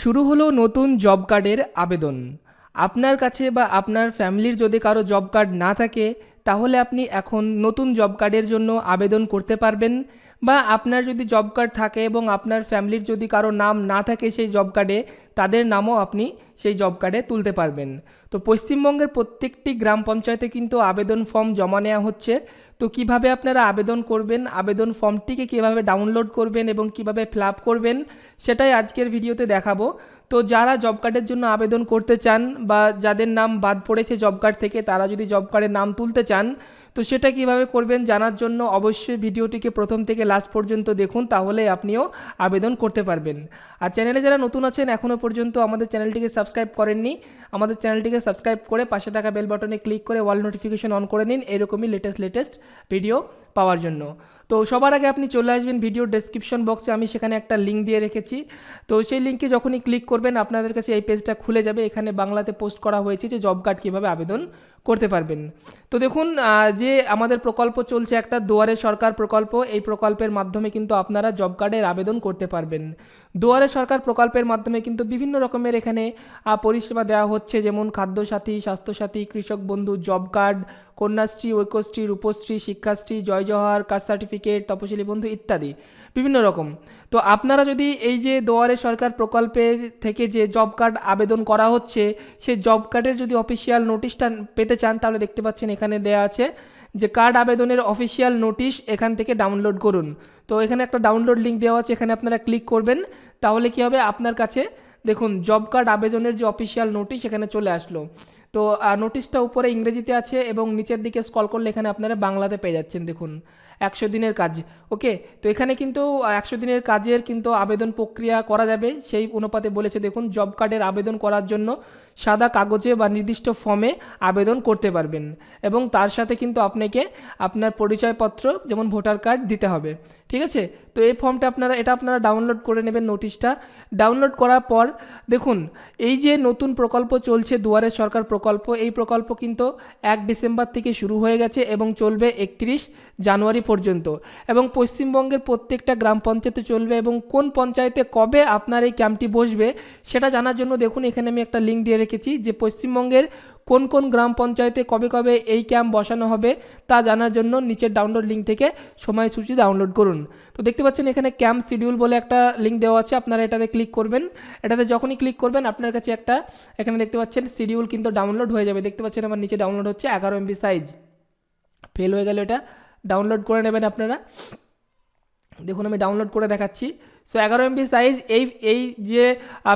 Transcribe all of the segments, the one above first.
শুরু হলো নতুন জব কার্ডের আবেদন। আপনার কাছে বা আপনার ফ্যামিলির যদি কারও জব কার্ড না থাকে, তাহলে আপনি এখন নতুন জব কার্ডের জন্য আবেদন করতে পারবেন। বা আপনার যদি জব কার্ড থাকে এবং আপনার ফ্যামিলির যদি কারও নাম না থাকে সেই জব কার্ডে তাদের নামও আপনি সেই জব কার্ডে তুলতে পারবেন। তো পশ্চিমবঙ্গের প্রত্যেকটি গ্রাম পঞ্চায়েতে কিন্তু আবেদন ফর্ম জমা নেওয়া হচ্ছে। তো কীভাবে আপনারা আবেদন করবেন, আবেদন ফর্মটিকে কীভাবে ডাউনলোড করবেন এবং কীভাবে ফিল করবেন, সেটাই আজকের ভিডিওতে দেখাবো। তো যারা জব কার্ডের জন্য আবেদন করতে চান বা যাদের নাম বাদ পড়েছে জব কার্ড থেকে, তারা যদি জব কার্ডের নাম তুলতে চান তো সেটা কীভাবে করবেন জানার জন্য অবশ্যই ভিডিওটিকে প্রথম থেকে লাস্ট পর্যন্ত দেখুন, তাহলে আপনিও আবেদন করতে পারবেন। আর চ্যানেলে যারা নতুন আছেন এখনও পর্যন্ত আমাদের চ্যানেলটিকে সাবস্ক্রাইব করেননি, আমাদের চ্যানেলটিকে সাবস্ক্রাইব করে পাশে থাকা বেল বাটনে ক্লিক করে ওয়াল নোটিফিকেশন অন করে নিন, এরকমই লেটেস্ট লেটেস্ট ভিডিও পাওয়ার জন্য। তো সবার আগে আপনি চলে আসবেন ভিডিও ডেসক্রিপশন বক্সে আমি সেখানে একটা লিঙ্ক দিয়ে রেখেছি। তো সেই লিঙ্কে যখনই ক্লিক করবেন, আপনাদের কাছে এই পেজটা খুলে যাবে। এখানে বাংলাতে পোস্ট করা হয়েছে যে জব কার্ড কীভাবে আবেদন করতে পারবেন। তো দেখুন যে আমাদের প্রকল্প চলছে একটা দুয়ারে সরকার প্রকল্প, এই প্রকল্পের মাধ্যমে কিন্তু আপনারা জব কার্ডের আবেদন করতে পারবেন। দুয়ারে সরকার প্রকল্পের মাধ্যমে কিন্তু বিভিন্ন রকমের এখানে পরিষেবা দেওয়া হচ্ছে। যেমন Khadyasathi, Swasthyasathi, Krishak Bandhu, job card, Kanyashree, Aikyashree, Rupashree, Shikshashree, Jai Johar caste certificate, Taposili Bandhu ইত্যাদি। বিভিন্ন রকম। তো আপনারা যদি এই যে দুয়ারে সরকার প্রকল্পের থেকে যে জব কার্ড আবেদন করা হচ্ছে সেই জব কার্ডের যদি অফিসিয়াল নোটিশটা পেতে চান, তাহলে দেখতে পাচ্ছেন এখানে দেওয়া আছে যে কার্ড আবেদনের অফিসিয়াল নোটিশ এখান থেকে ডাউনলোড করুন। তো এখানে একটা ডাউনলোড লিঙ্ক দেওয়া আছে, এখানে আপনারা ক্লিক করবেন। তাহলে কি হবে? আপনার কাছে দেখুন জব কার্ড আবেদনের যে অফিসিয়াল নোটিশ এখানে চলে আসলো। তো নোটিশটা উপরে ইংরেজিতে আছে এবং নিচের দিকে স্কল করলে এখানে আপনারা বাংলাতে পেয়ে যাচ্ছেন, দেখুন। একশো দিনের কাজ, ওকে? তো এখানে কিন্তু একশো দিনের কাজের কিন্তু আবেদন প্রক্রিয়া করা যাবে। সেই অনুপাতে বলেছে, দেখুন, জব কার্ডের আবেদন করার জন্য সাদা কাগজে বা নির্দিষ্ট ফর্মে আবেদন করতে পারবেন। এবং তার সাথে কিন্তু আপনাকে আপনার পরিচয়পত্র, যেমন ভোটার কার্ড, দিতে হবে। ঠিক আছে? তো এই ফর্মটা আপনারা, এটা আপনারা ডাউনলোড করে নেবেন নোটিশটা ডাউনলোড করার পর দেখুন, এই যে নতুন প্রকল্প চলছে, দুয়ারে সরকার প্রকল্প, এই প্রকল্প কিন্তু এক ডিসেম্বর থেকে শুরু হয়ে গেছে এবং চলবে একত্রিশ জানুয়ারি পর্যন্ত। এবং পশ্চিমবঙ্গের প্রত্যেকটা গ্রাম পঞ্চায়েতে চলবে এবং কোন পঞ্চায়েতে কবে আপনার এই ক্যাম্পটি বসবে, সেটা জানার জন্য দেখুন, এখানে আমি একটা লিঙ্ক দিয়ে রেখেছি যে পশ্চিমবঙ্গের কোন কোন গ্রাম পঞ্চায়েতে কবে কবে এই ক্যাম্প বসানো হবে তা জানার জন্য নিচের ডাউনলোড লিঙ্ক থেকে সময়সূচি ডাউনলোড করুন। তো দেখতে পাচ্ছেন এখানে ক্যাম্প শিডিউল বলে একটা লিঙ্ক দেওয়া আছে, আপনারা এটাতে ক্লিক করবেন। এটাতে যখনই ক্লিক করবেন, আপনার কাছে একটা এখানে দেখতে পাচ্ছেন শিডিউল কিন্তু ডাউনলোড হয়ে যাবে। দেখতে পাচ্ছেন আমার নিচে ডাউনলোড হচ্ছে এগারো এমবি সাইজ ফেল হয়ে গেল এটা। ডাউনলোড করে নেবেন আপনারা। দেখুন আমি ডাউনলোড করে দেখাচ্ছি। সো এগারো এমবি সাইজ এই এই যে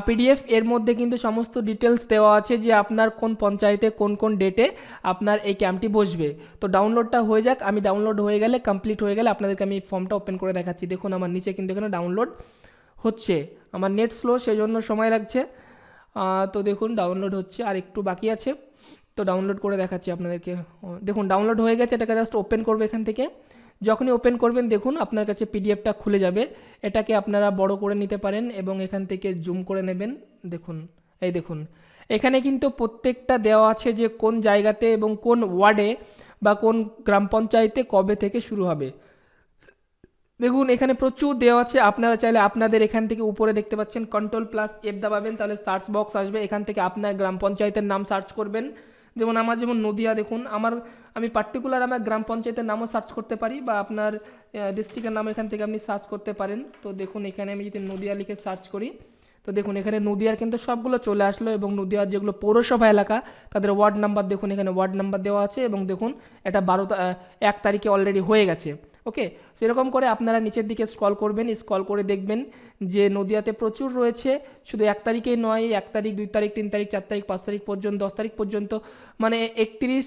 পিডিএফ এর মধ্যে কিন্তু সমস্ত ডিটেলস দেওয়া আছে যে আপনার কোন পঞ্চায়েতে কোন কোন ডেটে আপনার এই ক্যাম্পটি বসবে। তো ডাউনলোডটা হয়ে যাক, আমি ডাউনলোড হয়ে গেলে কমপ্লিট হয়ে গেলে আপনাদেরকে আমি ফর্মটা ওপেন করে দেখাচ্ছি। দেখুন, আমার নিচে কিন্তু এখানে ডাউনলোড হচ্ছে। আমার নেট স্লো সেই জন্য সময় লাগছে। তো দেখুন ডাউনলোড হচ্ছে, আর একটু বাকি আছে। তো ডাউনলোড করে দেখাচ্ছি আপনাদেরকে। দেখুন ডাউনলোড হয়ে গেছে, এটাকে জাস্ট ওপেন করবে এখান থেকে। যখনই ওপেন করবেন, দেখুন আপনার কাছে পিডিএফটা খুলে যাবে। এটাকে আপনারা বড় করে নিতে পারেন এবং এখান থেকে জুম করে নেবেন। দেখুন, এই দেখুন। এখানে কিন্তু প্রত্যেকটা দেওয়া আছে যে কোন জায়গাতে এবং কোন ওয়ার্ডে বা কোন গ্রাম পঞ্চায়েতে কবে থেকে শুরু হবে। দেখুন, এখানে প্রচুর দেওয়া আছে। আপনারা চাইলে আপনাদের এখান থেকে উপরে দেখতে পাচ্ছেন কন্ট্রোল প্লাস এফ দাবাবেন, তাহলে সার্চ বক্স আসবে। এখান থেকে আপনার গ্রাম পঞ্চায়েতের নাম সার্চ করবেন। যেমন আমার যেমন নদিয়া, দেখুন, আমার, আমি পার্টিকুলার আমার গ্রাম পঞ্চায়েতের নামও সার্চ করতে পারি বা আপনার ডিস্ট্রিক্টের নাম এখান থেকে আপনি সার্চ করতে পারেন। তো দেখুন, এখানে আমি যদি নদিয়া লিখে সার্চ করি, তো দেখুন, এখানে নদিয়ার কিন্তু সবগুলো চলে আসলো এবং নদিয়ার যেগুলো পৌরসভা এলাকা, তাদের ওয়ার্ড নাম্বার দেখুন, এখানে ওয়ার্ড নাম্বার দেওয়া আছে এবং দেখুন, এটা বারো এক তারিখে অলরেডি হয়ে গেছে। ওকে? সেরকম করে আপনারা নিচের দিকে স্ক্রল করবেন স্ক্রল করে দেখবেন যে নদিয়াতে প্রচুর রয়েছে। শুধু এক তারিখেই নয়, এক তারিখ, দুই তারিখ, তিন তারিখ, চার তারিখ, পাঁচ তারিখ পর্যন্ত, দশ তারিখ পর্যন্ত মানে একত্রিশ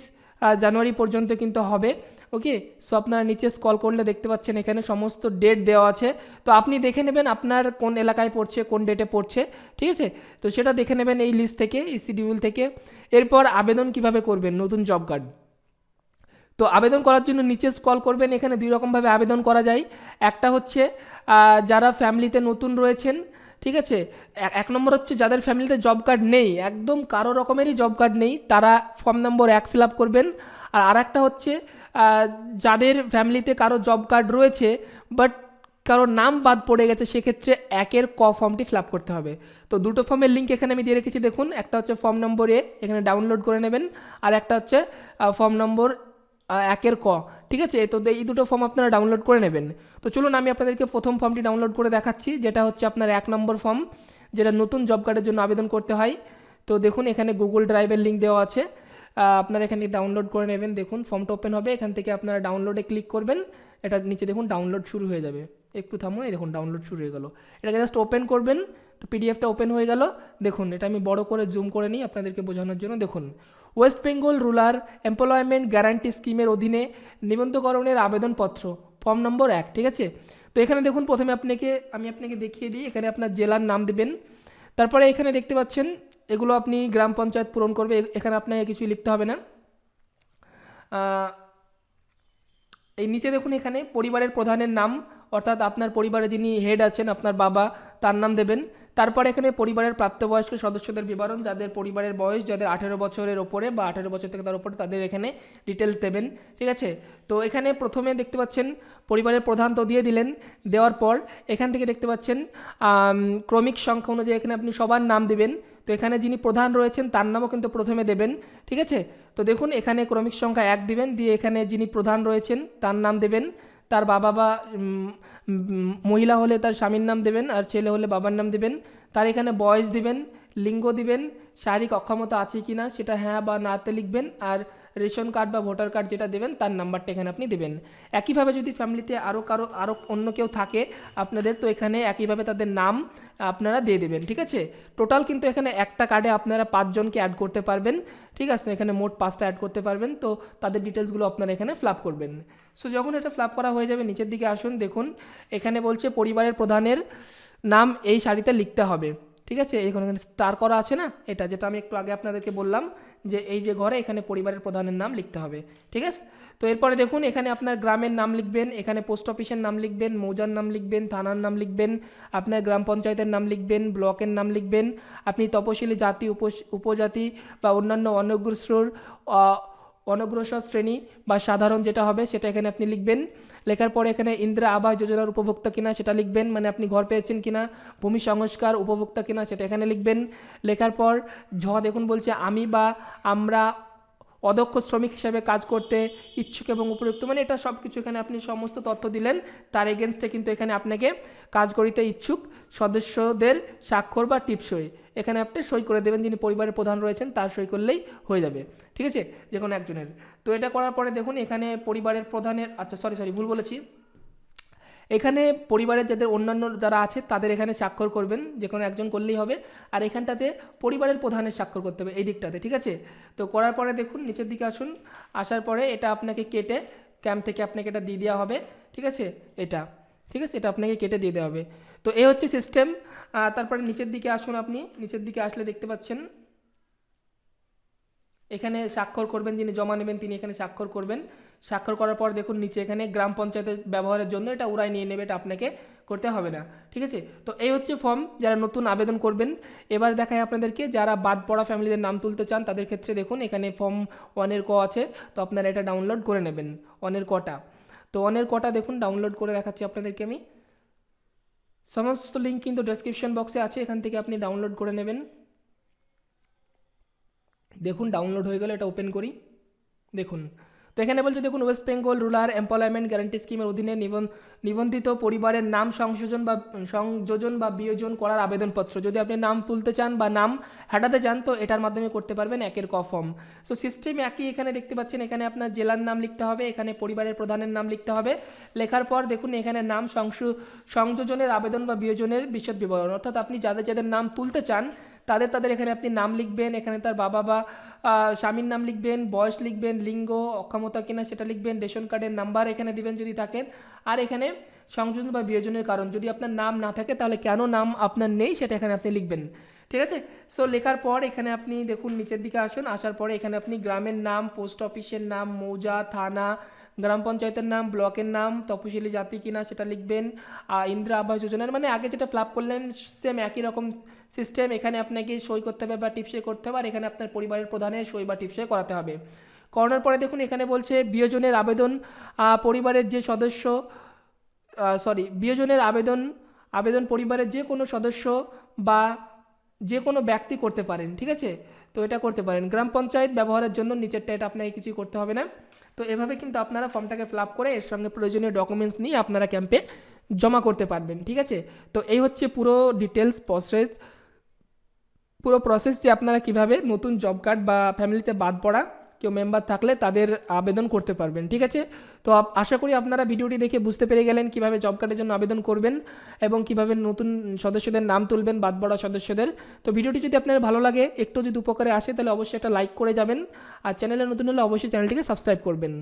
জানুয়ারি পর্যন্ত কিন্তু হবে। ওকে? সো আপনারা নিচে স্কল করলে দেখতে পাচ্ছেন এখানে সমস্ত ডেট দেওয়া আছে। তো আপনি দেখে নেবেন আপনার কোন এলাকায় পড়ছে, কোন ডেটে পড়ছে, ঠিক আছে? তো সেটা দেখে নেবেন এই লিস্ট থেকে, এই শিডিউল থেকে। এরপর আবেদন কীভাবে করবেন? নতুন জব কার্ড তো আবেদন করার জন্য নিচে স্ক্রল করবেন, এখানে দুই রকমভাবে আবেদন করা যায়। একটা হচ্ছে যারা ফ্যামিলিতে নতুন রয়েছেন, ঠিক আছে? এক নম্বর হচ্ছে যাদের ফ্যামিলিতে জব কার্ড নেই, একদম কারও রকমেরই জব কার্ড নেই, তারা ফর্ম নম্বর এক ফিল আপ করবেন। আর আরেকটা হচ্ছে যাদের ফ্যামিলিতে কারও জব কার্ড রয়েছে বাট কারোর নাম বাদ পড়ে গেছে, সেক্ষেত্রে একের ক ফর্মটি ফিল আপ করতে হবে। তো দুটো ফর্মের লিঙ্ক এখানে আমি দিয়ে রেখেছি, দেখুন। একটা হচ্ছে ফর্ম নম্বর এ এখানে ডাউনলোড করে নেবেন। আর একটা হচ্ছে ফর্ম নম্বর একের ক, ঠিক আছে? তো এই দুটো ফর্ম আপনারা ডাউনলোড করে নেবেন। তো চলুন, আমি আপনাদেরকে প্রথম ফর্মটি ডাউনলোড করে দেখাচ্ছি, যেটা হচ্ছে আপনার এক নম্বর ফর্ম যেটা নতুন জব কার্ডের জন্য আবেদন করতে হয়। তো দেখুন, এখানে গুগল ড্রাইভের লিঙ্ক দেওয়া আছে। আপনারা এখানে ডাউনলোড করে নেবেন। দেখুন ফর্মটা ওপেন হবে, এখান থেকে আপনারা ডাউনলোডে ক্লিক করবেন। এটা নিচে দেখুন ডাউনলোড শুরু হয়ে যাবে। একটু থামুন, এই দেখুন ডাউনলোড শুরু হয়ে গেল। এটাকে জাস্ট ওপেন করবেন। তো পিডিএফটা ওপেন হয়ে গেল। দেখুন, এটা আমি বড় করে জুম করে নিই আপনাদেরকে বোঝানোর জন্য। দেখুন West Bengal rural employment guarantee স্কিমের অধীনে নিবন্ধকরণের আবেদনপত্র ফর্ম নম্বর এক, ঠিক আছে? তো এখানে দেখুন, প্রথমে আপনাকে, আমি আপনাকে দেখিয়ে দিই, এখানে আপনার জেলার নাম দেবেন। তারপরে এখানে দেখতে পাচ্ছেন, এগুলো আপনি গ্রাম পঞ্চায়েত পূরণ করবে এখানে আপনাকে কিছুই লিখতে হবে না। এই নিচে দেখুন এখানে, পরিবারের প্রধানের নাম, অর্থাৎ আপনার পরিবারে যিনি হেড আছেন, আপনার বাবা, তার নাম দেবেন। তারপর এখানে পরিবারের প্রাপ্তবয়স্ক সদস্যদের বিবরণ, যাদের পরিবারের বয়স, যাদের আঠেরো বছরের ওপরে বা আঠেরো বছর থেকে তার উপরে তাদের এখানে ডিটেলস দেবেন, ঠিক আছে? তো এখানে প্রথমে দেখতে পাচ্ছেন, পরিবারের প্রধান তো দিয়ে দিলেন, দেওয়ার পর এখান থেকে দেখতে পাচ্ছেন ক্রমিক সংখ্যা অনুযায়ী এখানে আপনি সবার নাম দেবেন। তো এখানে যিনি প্রধান রয়েছেন, তার নামও কিন্তু প্রথমে দেবেন, ঠিক আছে? তো দেখুন, এখানে ক্রমিক সংখ্যা এক দিবেন, দিয়ে এখানে যিনি প্রধান রয়েছেন, তার নাম দেবেন। তার বাবা বা মহিলা হলে তার স্বামীর নাম দেবেন আর ছেলে হলে বাবার নাম দেবেন। তার এখানে বয়স দিবেন, লিঙ্গ দিবেন, শারীরিক অক্ষমতা আছে কি না সেটা হ্যাঁ বা নাতে লিখবেন। আর রেশন কার্ড বা ভোটার কার্ড যেটা দেবেন, তার নাম্বারটা এখানে আপনি দেবেন। একইভাবে যদি ফ্যামিলিতে আরও কারও আরও অন্য কেউ থাকে, আপনাদের তো এখানে একইভাবে তাদের নাম আপনারা দিয়ে দেবেন, ঠিক আছে? টোটাল কিন্তু এখানে একটা কার্ডে আপনারা পাঁচজনকে অ্যাড করতে পারবেন, ঠিক আছে? এখানে মোট পাঁচটা অ্যাড করতে পারবেন, তো তাদের ডিটেলসগুলো আপনারা এখানে ফ্লাপ করবেন। সো যখন এটা ফ্লাপ করা হয়ে যাবে, নিচের দিকে আসুন, দেখুন, এখানে বলছে পরিবারের প্রধানের নাম এই শাড়িতে লিখতে হবে। ঠিক আছে? এখানে স্টার করা আছে না? এটা যেটা আমি একটু আগে আপনাদেরকে বললাম যে এই যে ঘরে এখানে পরিবারের প্রধানের নাম লিখতে হবে, ঠিক আছে? তো এরপরে দেখুন, এখানে আপনার গ্রামের নাম লিখবেন, এখানে পোস্ট অফিসের নাম লিখবেন, মৌজার নাম লিখবেন, থানার নাম লিখবেন, আপনার গ্রাম পঞ্চায়েতের নাম লিখবেন, ব্লকের নাম লিখবেন, আপনি তপশিলি জাতি উপ- উপজাতি বা অন্যান্য অনগ্রসর অনগ্রসর শ্রেণি বা সাধারণ যেটা হবে, সেটা এখানে আপনি লিখবেন। লেখার পরে এখানে ইন্দিরা আবাস যোজনার উপভোক্তা কিনা সেটা লিখবেন। মানে আপনি ঘর পেয়েছেন কিনা, ভূমি সংস্কার উপভোক্তা কিনা সেটা এখানে লিখবেন। লেখার পর ঝ দেখুন বলছে, আমি বা আমরা অদক্ষ শ্রমিক হিসাবে কাজ করতে ইচ্ছুক এবং উপযুক্ত। মানে এটা সব কিছু এখানে আপনি সমস্ত তথ্য দিলেন। তার এগেনস্টে কিন্তু এখানে আপনাকে কাজ করিতে ইচ্ছুক সদস্যদের স্বাক্ষর বা টিপসই। এখানে আপনি সই করে দেবেন, যিনি পরিবারের প্রধান রয়েছেন, তার সই করলেই হয়ে যাবে। ঠিক আছে? যে কোনো একজনের। তো এটা করার পরে দেখুন, এখানে পরিবারের প্রধানের আচ্ছা সরি সরি ভুল বলেছি। এখানে পরিবারের যাদের অন্যান্য যারা আছে, তাদের এখানে স্বাক্ষর করবেন। যে কোনো একজন করলেই হবে। আর এখানটাতে পরিবারের প্রধানের স্বাক্ষর করতে হবে, এই দিকটাতে। ঠিক আছে? তো করার পরে দেখুন, নিচের দিকে আসুন। আসার পরে এটা আপনাকে কেটে ক্যাম্প থেকে আপনাকে এটা দিয়ে দেওয়া হবে। ঠিক আছে? এটা। ঠিক আছে? এটা আপনাকে কেটে দিয়ে দেওয়া হবে। তো এই হচ্ছে সিস্টেম তারপরে নিচের দিকে আসুন আপনি। নিচের দিকে আসলে দেখতে পাচ্ছেন, এখানে স্বাক্ষর করবেন, যিনি জমা নেবেন তিনি এখানে স্বাক্ষর করবেন। স্বাক্ষর করার পর দেখুন নিচে এখানে গ্রাম পঞ্চায়েতের ব্যবহারের জন্য এটা উড়াই নিয়ে নেবে, এটা আপনাকে করতে হবে না, ঠিক আছে? তো এই হচ্ছে ফর্ম যারা নতুন আবেদন করবেন। এবার দেখায় আপনাদেরকে, যারা বাদ পড়া ফ্যামিলিদের নাম তুলতে চান, তাদের ক্ষেত্রে দেখুন এখানে ফর্ম ওয়ানের ক আছে, তো আপনারা এটা ডাউনলোড করে নেবেন ওয়ানের কটা। তো ওয়ানের কটা দেখুন ডাউনলোড করে দেখাচ্ছি আপনাদেরকে আমি। সমস্ত লিঙ্ক কিন্তু ডেসক্রিপশন বক্সে আছে, এখান থেকে আপনি ডাউনলোড করে নেবেন। দেখুন ডাউনলোড হয়ে গেলে এটা ওপেন করি। দেখুন তো এখানে বলছে দেখুন West Bengal rural employment guarantee স্কিমের অধীনে নিবন- নিবন্ধিত পরিবারের নাম সংযোজন বা সংযোজন বা বিয়োজন করার আবেদনপত্র, যদি আপনি নাম তুলতে চান বা নাম হাঁটাতে চান, তো এটার মাধ্যমে করতে পারবেন একের ক ফর্ম সো সিস্টেম একই এখানে দেখতে পাচ্ছেন, এখানে আপনার জেলার নাম লিখতে হবে, এখানে পরিবারের প্রধানের নাম লিখতে হবে। লেখার পর দেখুন, এখানে নাম সংযোজনের আবেদন বা বিয়োজনের বিশদ বিবরণ। অর্থাৎ আপনি যাদের যাদের নাম তুলতে চান তাদের তাদের এখানে আপনি নাম লিখবেন, এখানে তার বাবা বা স্বামীর নাম লিখবেন, বয়স লিখবেন, লিঙ্গ, অক্ষমতা কিনা সেটা লিখবেন, রেশন কার্ডের নাম্বার এখানে দিবেন যদি থাকেন। আর এখানে সংযোজন বা বিয়োজনের কারণ, যদি আপনার নাম না থাকে তাহলে কেন নাম আপনার নেই সেটা এখানে আপনি লিখবেন। ঠিক আছে? সো লেখার পর এখানে আপনি দেখুন নিচের দিকে আসুন, আসার পরে এখানে আপনি গ্রামের নাম, পোস্ট অফিসের নাম, মৌজা, থানা গ্রাম পঞ্চায়েতের নাম, ব্লকের নাম তপশিলি জাতি কিনা সেটা লিখবেন। আর ইন্দিরা আবাস যোজনার মানে আগে যেটা ফ্লাপ করলেন সেম একই রকম সিস্টেম এখানে আপনাকে সই করতে হবে বা টিপসই করতে হবে, আর এখানে আপনার পরিবারের প্রধানের সই বা টিপসই করাতে হবে। করানোর পরে দেখুন, এখানে বলছে বিয়োজনের আবেদন পরিবারের যে সদস্য সরি বিয়োজনের আবেদন আবেদন পরিবারের যে কোনো সদস্য বা যে কোনো ব্যক্তি করতে পারেন, ঠিক আছে? তো এটা করতে পারেন। গ্রাম পঞ্চায়েত ব্যবহারের জন্য নিচেরটা এটা আপনাকে কিছুই করতে হবে না। তো এভাবে কিন্তু আপনারা ফর্মটাকে ফিল আপ করে এর সঙ্গে প্রয়োজনীয় ডকুমেন্টস নিয়ে আপনারা ক্যাম্পে জমা করতে পারবেন, ঠিক আছে? তো এই হচ্ছে পুরো ডিটেলস প্রসেস পুরো প্রসেস যে আপনারা কীভাবে নতুন জব কার্ড বা ফ্যামিলিতে বাদ পড়া কেউ মেম্বার থাকলে তাদের আবেদন করতে পারবেন, ঠিক আছে? তো আশা করি আপনারা ভিডিওটি দেখে বুঝতে পেরে গেলেন কীভাবে জব কার্ডের জন্য আবেদন করবেন এবং কীভাবে নতুন সদস্যদের নাম তুলবেন বাদ পড়া সদস্যদের। তো ভিডিওটি যদি আপনার ভালো লাগে, একটু যদি উপকারে আসে, তাহলে অবশ্যই একটা লাইক করে যাবেন। আর চ্যানেলে নতুন হলে অবশ্যই চ্যানেলটিকে সাবস্ক্রাইব করবেন।